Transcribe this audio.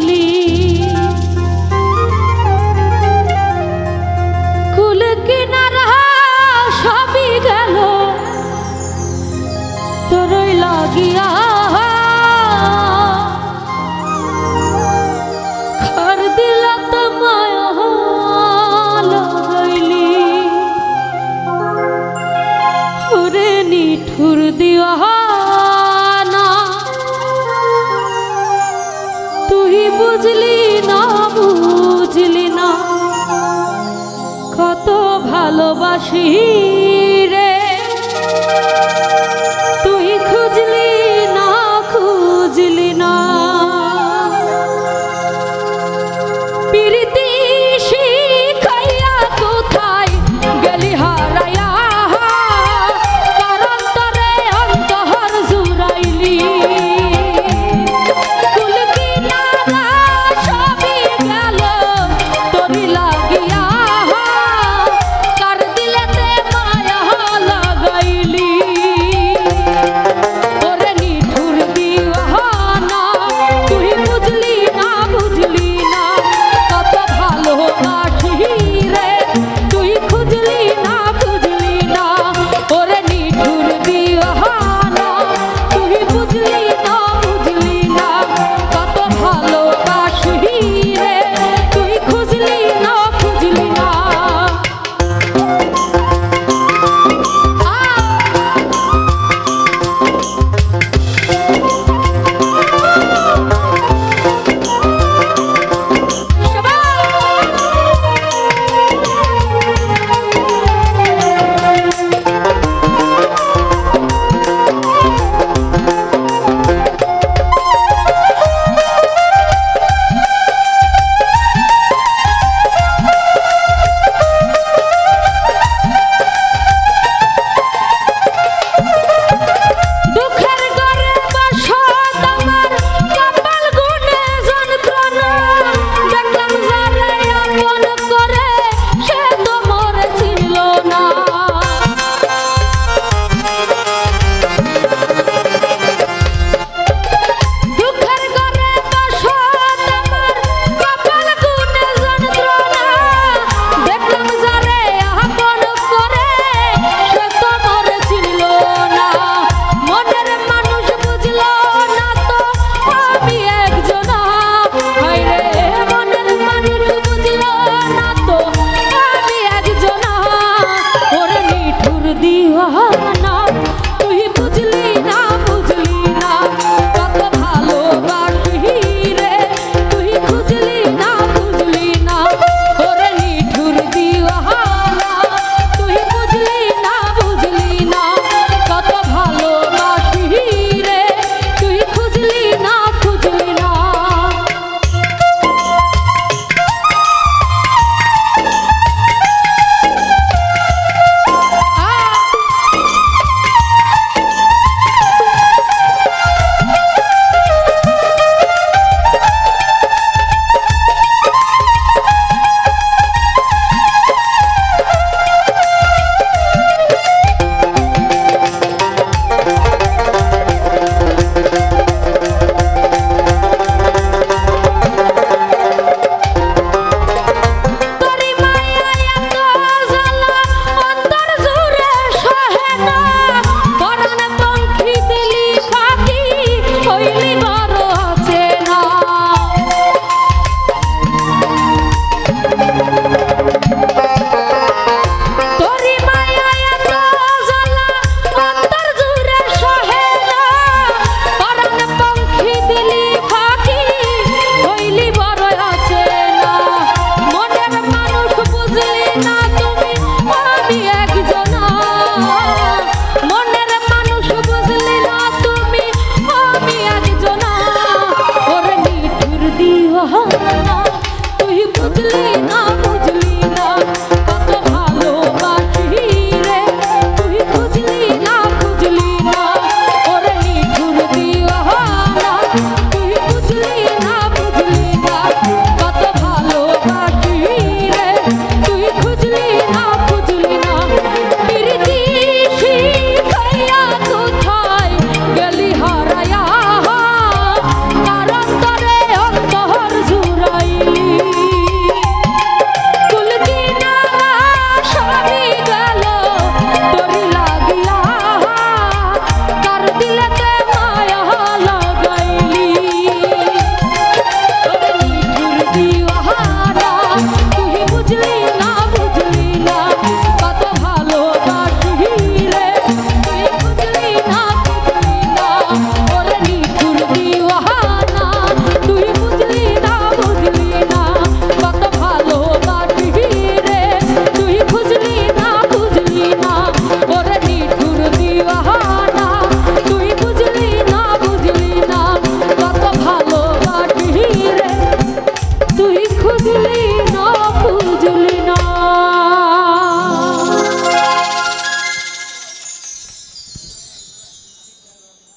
জুড়াইলি কুল কিনারা সবই গেল। তোরই লাগিয়া দিল নিঠুর দিওয়া বুঝলি না বুঝলি না। কত ভালোবাসি। তুই বুঝলি না